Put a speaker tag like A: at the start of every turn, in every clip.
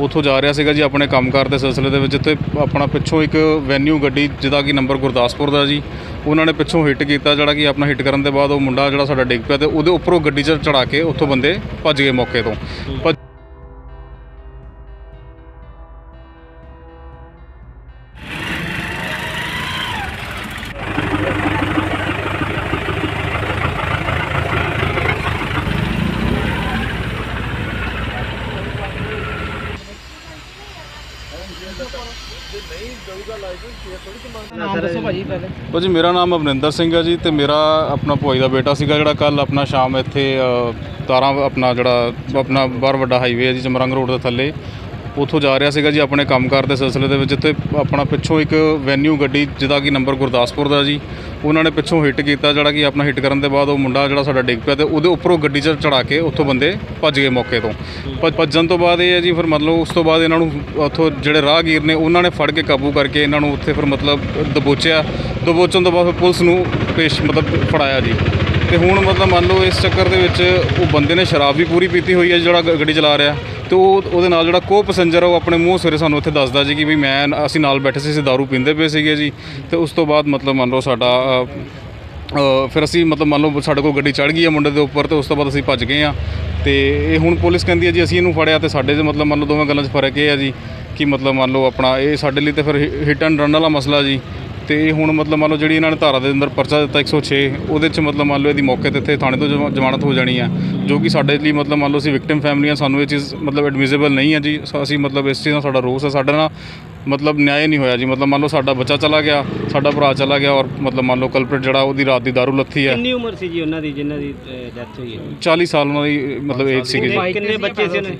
A: ਉੱਥੋਂ ਜਾ ਰਿਹਾ ਸੀਗਾ ਜੀ ਆਪਣੇ ਕੰਮਕਾਰ ਦੇ ਸਿਲਸਿਲੇ ਦੇ ਵਿੱਚ ਤੇ ਆਪਣਾ ਪਿੱਛੋਂ ਇੱਕ ਵੈਨਿਊ ਗੱਡੀ, ਜਿਹਦਾ ਕਿ ਨੰਬਰ ਗੁਰਦਾਸਪੁਰ ਦਾ ਜੀ, ਉਹਨਾਂ ਨੇ ਪਿੱਛੋਂ ਹਿੱਟ ਕੀਤਾ, ਜਿਹੜਾ ਕਿ ਆਪਣਾ ਹਿੱਟ ਕਰਨ ਦੇ ਬਾਅਦ ਉਹ ਮੁੰਡਾ ਜਿਹੜਾ ਸਾਡਾ ਡਿੱਗ ਪਿਆ ਤੇ ਉਹਦੇ ਉੱਪਰੋਂ ਗੱਡੀ 'ਚ ਚੜਾ ਕੇ ਉੱਥੋਂ ਬੰਦੇ ਭੱਜ ਗਏ ਮੌਕੇ ਤੋਂ।
B: ਨਾਮ ਦੱਸੋ ਭਾਜੀ ਪਹਿਲੇ।
A: ਭਾਜੀ, ਮੇਰਾ ਨਾਮ ਅਮਰਿੰਦਰ ਸਿੰਘ ਹੈ ਜੀ ਤੇ ਮੇਰਾ ਆਪਣਾ ਭੋਈ ਦਾ ਬੇਟਾ ਸੀਗਾ ਜਿਹੜਾ ਕੱਲ ਆਪਣਾ ਸ਼ਾਮ ਇੱਥੇ ਤਾਰਾਂ ਆਪਣਾ ਜਿਹੜਾ, ਆਪਣਾ ਬਾਹਰ ਵੱਡਾ ਹਾਈਵੇ ਹੈ ਜੀ ਚਮਰੰਗ ਰੋਡ ਦੇ ਥੱਲੇ। ਉੱਥੋਂ ਜਾ ਰਿਹਾ ਸੀਗਾ ਜੀ ਆਪਣੇ ਕੰਮਕਾਰ ਦੇ ਸਿਲਸਿਲੇ ਦੇ ਵਿੱਚ ਤੇ ਆਪਣਾ ਪਿੱਛੋਂ ਇੱਕ ਵੈਨਿਊ ਗੱਡੀ, ਜਿਹਦਾ ਕਿ ਨੰਬਰ ਗੁਰਦਾਸਪੁਰ ਦਾ ਜੀ, ਉਹਨਾਂ ਨੇ ਪਿੱਛੋਂ ਹਿੱਟ ਕੀਤਾ, ਜਿਹੜਾ ਕਿ ਆਪਣਾ ਹਿੱਟ ਕਰਨ ਦੇ ਬਾਅਦ ਉਹ ਮੁੰਡਾ ਜਿਹੜਾ ਸਾਡਾ ਡਿੱਗ ਪਿਆ ਤੇ ਉਹਦੇ ਉੱਪਰੋਂ ਗੱਡੀ 'ਚ ਚੜਾ ਕੇ ਉੱਥੋਂ ਬੰਦੇ ਭੱਜ ਗਏ ਮੌਕੇ ਤੋਂ। ਭੱਜ- ਭੱਜਣ ਤੋਂ ਬਾਅਦ ਇਹ ਹੈ ਜੀ, ਫਿਰ ਮਤਲਬ ਉਸ ਤੋਂ ਬਾਅਦ ਇਹਨਾਂ ਨੂੰ ਉੱਥੋਂ ਜਿਹੜੇ ਰਾਹਗੀਰ ਨੇ ਉਹਨਾਂ ਨੇ ਫੜ ਕੇ ਕਾਬੂ ਕਰਕੇ ਇਹਨਾਂ ਨੂੰ ਉੱਥੇ ਫਿਰ ਮਤਲਬ ਦਬੋਚਿਆ। ਦਬੋਚਣ ਤੋਂ ਬਾਅਦ ਫਿਰ ਪੁਲਿਸ ਨੂੰ ਪੇਸ਼ ਮਤਲਬ ਫੜਾਇਆ ਜੀ। ਤੇ ਹੁਣ ਮਤਲਬ ਮੰਨ ਲਓ ਇਸ ਚੱਕਰ ਦੇ ਵਿੱਚ ਉਹ ਬੰਦੇ ਨੇ ਸ਼ਰਾਬ ਵੀ ਪੂਰੀ ਪੀਤੀ ਹੋਈ ਹੈ ਜਿਹੜਾ ਗ- ਗੱਡੀ ਚਲਾ ਰਿਹਾ। ਤੇ ਉਹ ਉਹਦੇ ਨਾਲ ਜਿਹੜਾ ਕੋ ਪੈਸੇਂਜਰ ਉਹ ਆਪਣੇ ਮੂੰਹ ਸਵੇਰੇ ਸਾਨੂੰ ਇੱਥੇ ਦੱਸਦਾ ਜੀ ਕਿ ਵੀ ਮੈਂ ਅਸੀਂ ਨਾਲ ਬੈਠੇ ਸੀ, ਅਸੀਂ ਦਾਰੂ ਪੀਂਦੇ ਪਏ ਸੀਗੇ ਜੀ। ਤੇ ਉਸ ਤੋਂ ਬਾਅਦ ਮਤਲਬ ਮੰਨ ਲਓ ਸਾਡਾ ਫਿਰ ਅਸੀਂ ਮਤਲਬ ਮੰਨ ਲਓ ਸਾਡੇ ਕੋਲ ਗੱਡੀ ਚੜ੍ਹ ਗਈ ਹੈ ਮੁੰਡੇ ਦੇ ਉੱਪਰ ਤੇ ਉਸ ਤੋਂ ਬਾਅਦ ਅਸੀਂ ਭੱਜ ਗਏ ਆ। ਤੇ ਇਹ ਹੁਣ ਪੁਲਿਸ ਕਹਿੰਦੀ ਹੈ ਜੀ, ਅਸੀਂ ਇਹਨੂੰ ਫੜਿਆ ਤੇ ਸਾਡੇ 'ਚ ਮਤਲਬ ਮੰਨ ਲਓ ਦੋਵੇਂ ਗੱਲਾਂ 'ਚ ਫ਼ਰਕ ਇਹ ਹੈ ਜੀ ਕਿ ਮਤਲਬ ਮੰਨ ਲਓ ਆਪਣਾ, ਇਹ ਸਾਡੇ ਲਈ ਤੇ ਫਿਰ ਹਿੱਟ ਐਂਡ ਰਨ ਵਾਲਾ ਮਸਲਾ ਜੀ। ਤੇ ਹੁਣ ਮਤਲਬ ਮੰਨ ਲਓ ਜਿਹੜੀ ਇਹਨਾਂ ਨੇ ਧਾਰਾ ਦੇ ਅੰਦਰ ਪਰਚਾ ਦਿੱਤਾ 106 ਉਹਦੇ 'ਚ ਮਤਲਬ ਮੰਨ ਲਓ ਇਹਦੀ ਮੌਕੇ ਤੇ ਇੱਥੇ ਥਾਣੇ ਤੋਂ ਜਮਾ- ਜ਼ਮਾਨਤ ਹੋ ਜਾਣੀ ਆ ਜੋ ਕਿ ਸਾਡੇ ਲਈ ਮਤਲਬ ਮੰਨ ਲਓ ਅਸੀਂ ਵਿਕਟਿਮ ਫੈਮਲੀਆਂ ਸਾਨੂੰ ਇਹ ਚੀਜ਼ ਮਤਲਬ ਐਡਮਿਸਿਬਲ ਨਹੀਂ ਹੈ ਜੀ। ਸ- ਅਸੀਂ ਮਤਲਬ ਇਸ ਚੀਜ਼ ਨਾਲ ਸਾਡਾ ਰੋਸ ਹੈ ਸਾਡੇ ਨਾਲ ਮਤਲਬ ਨਿਆਂ ਨਹੀਂ ਹੋਇਆ ਜੀ। ਮਤਲਬ ਮੰਨ ਲਓ ਸਾਡਾ ਬੱਚਾ ਚਲਾ ਗਿਆ ਸਾਡਾ ਭਰਾ ਚਲਾ ਗਿਆ ਔਰ ਮਤਲਬ ਮੰਨ ਲਓ ਕਲਪ੍ਰੇਟ ਜਿਹੜਾ ਉਹਦੀ ਰਾਤ ਦੀ ਦਾਰੂ ਲੱਥੀ ਹੈ
B: ਕਿੰਨੀ ਉਮਰ ਸੀ ਜੀ ਉਹਨਾਂ ਦੀ ਜਿਨ੍ਹਾਂ ਦੀ ਡੈਥ ਹੋਈ ਹੈ?
A: 40 ਸਾਲ ਉਹਨਾਂ ਦੀ ਮਤਲਬ ਏਜ ਸੀਗੀ ਜੀ।
B: ਕਿੰਨੇ ਬੱਚੇ ਸੀ ਉਹਨਾਂ ਦੇ?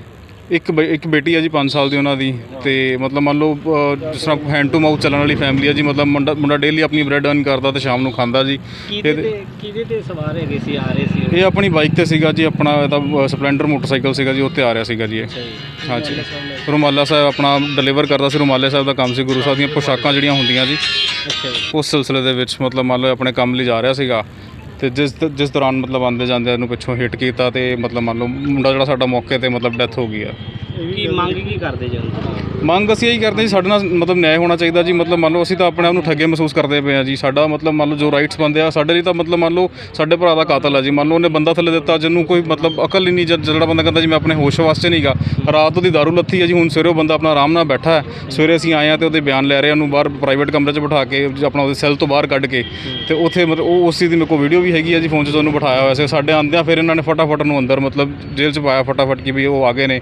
A: ਇੱਕ ਬ- ਇੱਕ ਬੇਟੀ ਹੈ ਜੀ 5 ਸਾਲ ਦੀ ਉਹਨਾਂ ਦੀ ਤੇ ਮਤਲਬ ਮੰਨ ਲਓ ਅ, ਜਿਸ ਤਰ੍ਹਾਂ ਹੈਂਡ ਟੂ ਮਾਊਥ ਚੱਲਣ ਵਾਲੀ ਫੈਮਿਲੀ ਹੈ ਜੀ ਮਤਲਬ ਮੁੰਡਾ ਮੁੰਡਾ ਡੇਲੀ ਆਪਣੀ ਬ੍ਰੈਡ ਅਰਨ ਕਰਦਾ ਤੇ ਸ਼ਾਮ ਨੂੰ ਖਾਂਦਾ ਜੀ।
B: ਕਿਹਦੇ ਤੇ ਕਿਹਦੇ ਤੇ ਸਵਾਰ ਹੈਗੇ ਸੀ ਆ ਰਹੇ ਸੀ
A: ਇਹ ਆਪਣੀ ਬਾਈਕ ਤੇ ਸੀਗਾ ਜੀ ਆਪਣਾ ਇਹਦਾ ਸਪਲੈਂਡਰ ਮੋਟਰਸਾਈਕਲ ਸੀਗਾ ਜੀ ਉੱਤੇ ਆ ਰਿਹਾ ਸੀਗਾ ਜੀ ਇਹ।
B: ਅੱਛਾ ਜੀ।
A: ਹਾਂਜੀ ਰੁਮਾਲਾ ਸਾਹਿਬ ਆਪਣਾ ਡਿਲੀਵਰ ਕਰਦਾ ਸੀ ਰੁਮਾਲੇ ਸਾਹਿਬ ਦਾ ਕੰਮ ਸੀ ਗੁਰੂ ਸਾਹਿਬ ਦੀਆਂ ਪੋਸ਼ਾਕਾਂ ਜਿਹੜੀਆਂ ਹੁੰਦੀਆਂ ਜੀ।
B: ਅੱਛਾ ਜੀ।
A: ਉਸ ਸਿਲਸਿਲੇ ਦੇ ਵਿੱਚ ਮਤਲਬ ਮੰਨ ਲਓ ਆਪਣੇ ਕੰਮ ਲਈ ਜਾ ਰਿਹਾ ਸੀਗਾ। ਤੇ ਜਿਸ ਜਿਸ ਦੌਰਾਨ ਮਤਲਬ ਆਂਦੇ ਜਾਂਦੇ ਇਹਨੂੰ ਪਿੱਛੋਂ ਹਿੱਟ ਕੀਤਾ ਤੇ ਮਤਲਬ ਮੰਨ ਲਓ ਮੁੰਡਾ ਜਿਹੜਾ ਸਾਡਾ ਮੌਕੇ ਤੇ ਮਤਲਬ ਡੈਥ ਹੋ ਗਈ ਆ
B: ਕੀ ਮੰਗ ਕੀ ਕਰਦੇ ਜੀ
A: ਮੰਗ ਅਸੀਂ ਇਹੀ ਕਰਦੇ ਜੀ, ਸਾਡੇ ਨਾਲ ਮਤਲਬ ਨਿਆਂ ਹੋਣਾ ਚਾਹੀਦਾ ਜੀ, ਮਤਲਬ ਮੰਨ ਲਓ ਅਸੀਂ ਤਾਂ ਆਪਣੇ ਆਪ ਨੂੰ ਠੱਗੇ ਮਹਿਸੂਸ ਕਰਦੇ ਪਏ ਆ ਜੀ, ਸਾਡਾ ਮਤਲਬ ਮੰਨ ਲਓ ਜੋ ਰਾਈਟਸ ਬੰਦੇ ਆ, ਸਾਡੇ ਲਈ ਤਾਂ ਮਤਲਬ ਮੰਨ ਲਓ ਸਾਡੇ ਭਰਾ ਦਾ ਕਾਤਲ ਆ ਜੀ, ਮੰਨ ਲਓ ਉਹਨੇ ਬੰਦਾ ਥੱਲੇ ਦਿੱਤਾ, ਜਿਹਨੂੰ ਕੋਈ ਮਤਲਬ ਅਕਲ ਹੀ ਨਹੀਂ ਜਦ ਜਿਹੜਾ ਬੰਦਾ ਕਹਿੰਦਾ ਜੀ ਮੈਂ ਆਪਣੇ ਹੋਸ਼ ਵਾਸਤੇ ਨਹੀਂਗਾ ਰਾਤ ਉਹਦੀ ਦਾਰੂ ਲੱਥੀ ਹੈ ਜੀ, ਹੁਣ ਸਵੇਰੇ ਉਹ ਬੰਦਾ ਆਪਣਾ ਆਰਾਮ ਨਾਲ ਬੈਠਾ ਹੈ, ਸਵੇਰੇ ਅਸੀਂ ਆਏ ਆ ਤੇ ਉਹਦੇ ਬਿਆਨ ਲੈ ਰਹੇ ਉਹਨੂੰ ਬਾਹਰ ਪ੍ਰਾਈਵੇਟ ਕਮਰੇ 'ਚ ਬਿਠਾ ਕੇ ਆਪਣਾ ਉਹਦੇ ਸੈੱਲ ਤੋਂ ਬਾਹਰ ਕੱਢ ਕੇ ਤੇ ਉੱਥੇ ਮਤਲਬ ਉਹ ਉਸ ਚੀਜ਼ ਦੀ ਮੇਰੇ ਕੋਲ ਵੀਡੀਓ ਵੀ ਹੈਗੀ ਆ ਜੀ ਫੋਨ 'ਚ ਤੁਹਾਨੂੰ ਬਿਠਾਇਆ ਹੋਇਆ ਸੀ, ਸਾਡੇ ਆਂਦਿਆਂ ਫਿਰ ਇਹਨਾਂ ਨੇ ਫਟਾਫਟ ਨੂੰ ਅੰਦਰ ਮਤਲਬ ਜੇਲ੍ਹ 'ਚ ਪਾਇਆ ਫਟਾਫਟ ਕਿ ਵੀ ਉਹ ਆ ਗਏ ਨੇ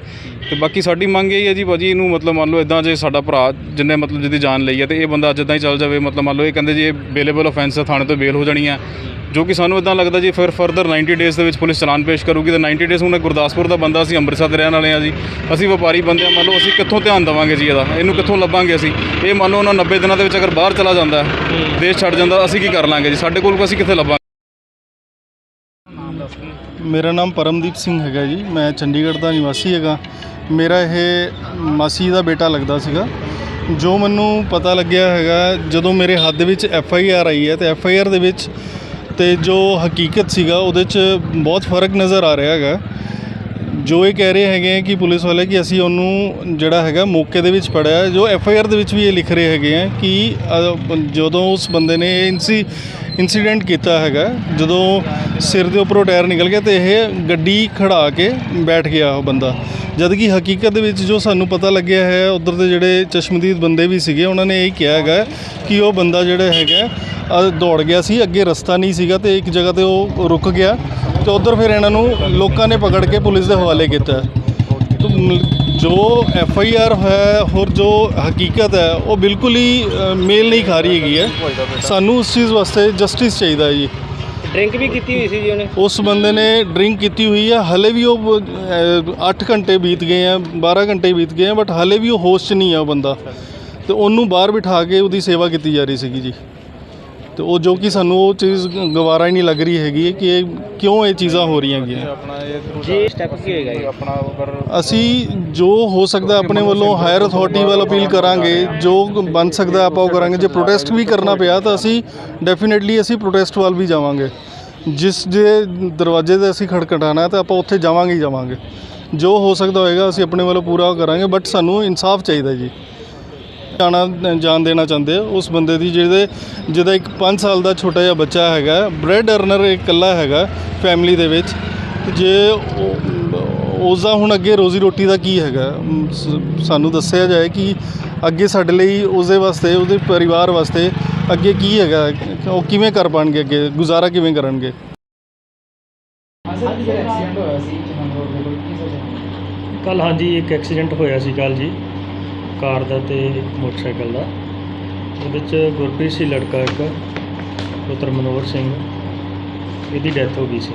A: ਤੇ ਬਾਕੀ ਸਾਡੀ ਮੰਗ ਇਹ ਹੈ ਜੀ ਭਾਜੀ ਇਹਨੂੰ ਮਤਲਬ ਮੰਨ ਲਓ ਇਦਾਂ ਜੇ ਸਾਡਾ ਭਰਾ ਜਿੰਨੇ ਮਤਲਬ ਜਿਹਦੀ ਜਾਨ ਲਈ ਹੈ ਤੇ ਇਹ ਬੰਦਾ ਅੱਜ ਇਦਾਂ ਹੀ ਚੱਲ ਜਾਵੇ, ਮਤਲਬ ਮੰਨ ਲਓ ਇਹ ਕਹਿੰਦੇ ਜੀ ਇਹ ਬੇਲੇਬਲ ਆਫੈਂਸ ਥਾਣੇ ਤੋਂ ਬੇਲ ਹੋ ਜਾਣੀ ਹੈ, ਜੋ ਕਿ ਸਾਨੂੰ ਇਦਾਂ ਲੱਗਦਾ ਜੀ ਫਿਰ ਫਰਦਰ 90 ਡੇਜ਼ ਦੇ ਵਿੱਚ ਪੁਲਿਸ ਚਲਾਨ ਪੇਸ਼ ਕਰੂਗੀ ਤੇ 90 ਡੇਜ਼ ਹੁਣ ਗੁਰਦਾਸਪੁਰ ਦਾ ਬੰਦਾ ਅਸੀਂ ਅੰਮ੍ਰਿਤਸਰ ਦੇ ਰਹਿਣ ਵਾਲੇ ਆ ਜੀ। ਅਸੀਂ ਵਪਾਰੀ ਬੰਦੇ ਆ ਮੰਨ ਲਓ ਅਸੀਂ ਕਿੱਥੋਂ ਧਿਆਨ ਦੇਵਾਂਗੇ ਜੀ ਇਹਦਾ? ਇਹਨੂੰ ਕਿੱਥੋਂ ਲੱਭਾਂਗੇ ਅਸੀਂ? ਇਹ ਮੰਨ ਲਓ ਉਹਨਾਂ 90 ਦਿਨਾਂ ਦੇ ਵਿੱਚ ਅਗਰ ਬਾਹਰ ਚਲਾ ਜਾਂਦਾ, ਦੇਸ਼ ਛੱਡ ਜਾਂਦਾ, ਅਸੀਂ ਕੀ ਕਰ ਲਾਂਗੇ ਜੀ? ਸਾਡੇ ਕੋਲ ਅਸੀਂ ਕਿੱਥੇ ਲੱਭਾਂਗੇ?
C: ਮੇਰਾ ਨਾਮ ਪਰਮਦੀਪ ਸਿੰਘ ਹੈਗਾ ਜੀ। ਮੈਂ ਚੰਡੀਗੜ੍ਹ ਦਾ ਨਿਵਾਸੀ ਹੈਗਾ। ਮੇਰਾ ਇਹ ਮਾਸੀ ਦਾ ਬੇਟਾ ਲੱਗਦਾ ਸੀਗਾ, ਜੋ ਮੈਨੂੰ ਪਤਾ ਲੱਗਿਆ ਹੈਗਾ ਜਦੋਂ ਮੇਰੇ ਹੱਥ ਦੇ ਵਿੱਚ ਐਫ ਆਈ ਆਰ ਆਈ ਹੈ ਤੇ ਐਫ ਆਈ ਆਰ ਦੇ ਵਿੱਚ ਤੇ ਜੋ ਹਕੀਕਤ ਸੀਗਾ ਉਹਦੇ 'ਚ ਬਹੁਤ ਫ਼ਰਕ ਨਜ਼ਰ ਆ ਰਿਹਾ ਹੈਗਾ। ਜੋ ਇਹ ਕਹਿ ਰਹੇ ਹੈਗੇ ਆ ਕਿ ਪੁਲਿਸ ਵਾਲੇ ਕਿ ਅਸੀਂ ਉਹਨੂੰ ਜਿਹੜਾ ਹੈਗਾ ਮੌਕੇ ਦੇ ਵਿੱਚ ਪੜਿਆ ਜੋ ਐਫ ਆਈ ਆਰ ਦੇ ਵਿੱਚ ਵੀ ਇਹ ਲਿਖ ਰਹੇ ਹੈਗੇ ਆ ਕਿ ਜਦੋਂ ਉਸ ਬੰਦੇ ਨੇ ਇਹ ਇਨਸੀ ਇਨਸੀਡੈਂਟ ਕੀਤਾ ਹੈਗਾ। ਜਦੋਂ ਸਿਰ ਦੇ ਉੱਪਰੋਂ ਟਾਇਰ ਨਿਕਲ ਗਿਆ ਤੇ ਇਹ ਗੱਡੀ ਖੜਾ ਕੇ ਬੈਠ ਗਿਆ ਉਹ ਬੰਦਾ। ਜਦ ਕਿ ਹਕੀਕਤ ਦੇ ਵਿੱਚ ਜੋ ਸਾਨੂੰ ਪਤਾ ਲੱਗਿਆ ਹੈ, ਉਧਰ ਦੇ ਜਿਹੜੇ ਚਸ਼ਮਦੀਦ ਬੰਦੇ ਵੀ ਸੀਗੇ, ਉਹਨਾਂ ਨੇ ਇਹ ਕਿਹਾ ਹੈਗਾ ਕਿ ਉਹ ਬੰਦਾ ਜਿਹੜਾ ਹੈਗਾ ਦੌੜ ਗਿਆ ਸੀ, ਅੱਗੇ ਰਸਤਾ ਨਹੀਂ ਸੀਗਾ ਤੇ ਇੱਕ ਜਗ੍ਹਾ ਤੇ ਉਹ ਰੁਕ ਗਿਆ ਤੇ ਉਧਰ ਫਿਰ ਇਹਨਾਂ ਨੂੰ ਲੋਕਾਂ ਨੇ ਪਕੜ ਕੇ ਪੁਲਿਸ ਦੇ ਹਵਾਲੇ ਕੀਤਾ। ਜੋ ਐਫ ਆਈ ਆਰ ਹੈ ਹੋਰ ਜੋ ਹਕੀਕਤ ਹੈ ਉਹ ਬਿਲਕੁਲ ਹੀ ਅ, ਮੇਲ ਨਹੀਂ ਖਾ ਰਹੀ ਹੈਗੀ ਹੈ। ਸਾਨੂੰ ਉਸ ਚੀਜ਼ ਵਾਸਤੇ ਜਸਟਿਸ ਚਾਹੀਦਾ ਹੈ ਜੀ।
B: ਡਰਿੰਕ ਵੀ ਕੀਤੀ ਹੋਈ ਸੀ ਜੀ ਉਹਨੇ?
C: ਉਸ ਬੰਦੇ ਨੇ ਡਰਿੰਕ ਕੀਤੀ ਹੋਈ ਹੈ। ਹਲੇ ਵੀ ਉਹ 8 ਘੰਟੇ ਬੀਤ ਗਏ ਆ 12 ਘੰਟੇ ਬੀਤ ਗਏ ਆ ਬਟ ਹਲੇ ਵੀ ਉਹ ਹੋਸ਼ 'ਚ ਨਹੀਂ ਆ ਉਹ ਬੰਦਾ। ਤੇ ਉਹਨੂੰ ਬਾਹਰ ਬਿਠਾ ਕੇ ਉਹਦੀ ਸੇਵਾ ਕੀਤੀ ਜਾ ਰਹੀ ਸੀਗੀ ਜੀ। ਤੇ ਉਹ ਜੋ ਕਿ ਸਾਨੂੰ ਉਹ ਚੀਜ਼ ਗਵਾਰਾ ਹੀ ਨਹੀਂ ਲੱਗ ਰਹੀ ਹੈਗੀ ਕਿ ਇਹ ਕਿਉਂ ਇਹ ਚੀਜ਼ਾਂ ਹੋ ਰਹੀਆਂ ਹੈਗੀਆਂ।
B: ਜੀ ਸਟੈਪ ਕੀ ਹੋਏਗਾ ਜੀ।
C: ਅਸੀਂ ਜੋ ਹੋ ਸਕਦਾ ਆਪਣੇ ਵੱਲੋਂ ਹਾਇਰ ਅਥਾਰਟੀ ਵੱਲ ਅਪੀਲ ਕਰਾਂਗੇ ਜੋ ਬਣ ਸਕਦਾ ਆਪਾਂ ਉਹ ਕਰਾਂਗੇ। ਜੇ ਪ੍ਰੋਟੈਸਟ ਵੀ ਕਰਨਾ ਪਿਆ ਤਾਂ ਅਸੀਂ ਡੈਫੀਨਿਟਲੀ ਅਸੀਂ ਪ੍ਰੋਟੈਸਟ ਵੱਲ ਵੀ ਜਾਵਾਂਗੇ। ਜਿਸ ਜੇ ਦਰਵਾਜ਼ੇ ਤੇ ਅਸੀਂ ਖੜਖੜਾਣਾ ਹੈ ਤਾਂ ਆਪਾਂ ਉੱਥੇ ਜਾਵਾਂਗੇ ਹੀ ਜਾਵਾਂਗੇ। ਜੋ ਹੋ ਸਕਦਾ ਹੋਏਗਾ ਅਸੀਂ ਆਪਣੇ ਵੱਲੋਂ ਪੂਰਾ ਕਰਾਂਗੇ ਬਟ ਸਾਨੂੰ ਇਨਸਾਫ ਚਾਹੀਦਾ ਜੀ। ਜਾਣਾ ਜਾਨ ਦੇਣਾ ਚਾਹੁੰਦੇ ਉਸ ਬੰਦੇ ਦੀ ਜਿਹਦੇ ਜਿਹਦਾ ਇੱਕ 5 ਸਾਲ ਦਾ ਛੋਟਾ ਜਿਹਾ ਬੱਚਾ ਹੈਗਾ ਬ੍ਰੈਡ ਅਰਨਰ ਇਕੱਲਾ ਹੈਗਾ ਫੈਮਿਲੀ ਦੇ ਵਿੱਚ। ਤੇ ਜੇ ਉਸ ਦਾ ਹੁਣ ਅੱਗੇ ਰੋਜ਼ੀ ਰੋਟੀ ਦਾ ਕੀ ਹੈਗਾ? ਸਾਨੂੰ ਦੱਸਿਆ ਜਾਏ ਕਿ ਅੱਗੇ ਸਾਡੇ ਲਈ ਉਸਦੇ ਵਾਸਤੇ ਉਹਦੇ ਪਰਿਵਾਰ ਵਾਸਤੇ ਅੱਗੇ ਕੀ ਹੈਗਾ? ਉਹ ਕਿਵੇਂ ਕਰ ਪਾਣਗੇ ਅੱਗੇ? ਗੁਜ਼ਾਰਾ ਕਿਵੇਂ ਕਰਨਗੇ?
D: ਕੱਲ ਹਾਂਜੀ ਇੱਕ ਐਕਸੀਡੈਂਟ ਹੋਇਆ ਸੀ ਕੱਲ ਜੀ। ਕਾਰ ਦਾ ਤੇ ਮੋਟਰਸਾਈਕਲ ਦਾ। ਉਹਦੇ ਚ ਗੁਰਪ੍ਰੀਤ ਸੀ ਲੜਕਾ ਇੱਕ ਪੁੱਤਰ ਮਨੋਹਰ ਸਿੰਘ। ਇਹਦੀ ਡੈਥ ਹੋ ਗਈ ਸੀ।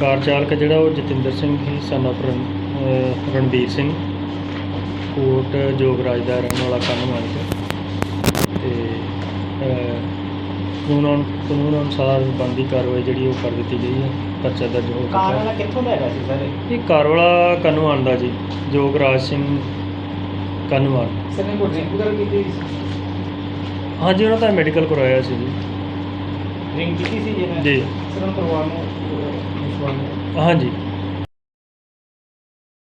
D: ਕਾਰ ਚਾਲਕ ਜਿਹੜਾ ਉਹ ਜਤਿੰਦਰ ਸਿੰਘ ਸੀ ਰਣ ਅਹ ਰਣਬੀਰ ਸਿੰਘ। ਕੋਟ ਜੋਗਰਾਜ ਦਾ ਰਹਿਣ ਵਾਲਾ ਕੰਨਵਾਲ ਤੋਂ ਤੇ ਕਾਨੂੰਨ ਕਾਨੂੰਨ ਅਨੁਸਾਰ ਬਣਦੀ ਕਾਰਵਾਈ ਜਿਹੜੀ ਉਹ ਕਰ ਦਿੱਤੀ ਗਈ ਹੈ। ਪਰਚਾ ਦਰਜ ਹੋ
B: ਕਾਰ ਵਾਲਾ ਕਿੱਥੋਂ ਦਾ ਹੈਗਾ ਸੀ ਸਰ
D: ਇਹ? ਕਾਰਵਾਲਾ ਕਨੂਆਨ ਦਾ ਜੀ। ਜੋਗਰਾਜ ਸਿੰਘ ਕਨੂਆਨ
B: ਸਰ ਨੇ ਕੋਈ ਡਰਿੰਕ ਵਗੈਰਾ ਕੀਤੀ
D: ਹਾਂਜੀ ਉਹਨਾਂ ਦਾ ਮੈਡੀਕਲ ਕਰਵਾਇਆ ਸੀ ਜੀ।
B: ਡਰਿੰਕ ਕੀਤੀ ਸੀ ਜਿਹਨੇ
D: ਜੀ।
B: ਸਰ ਨੂੰ ਪਰਿਵਾਰ ਨੂੰ ਵਿਸ਼ਵਾਸ
D: ਹਾਂਜੀ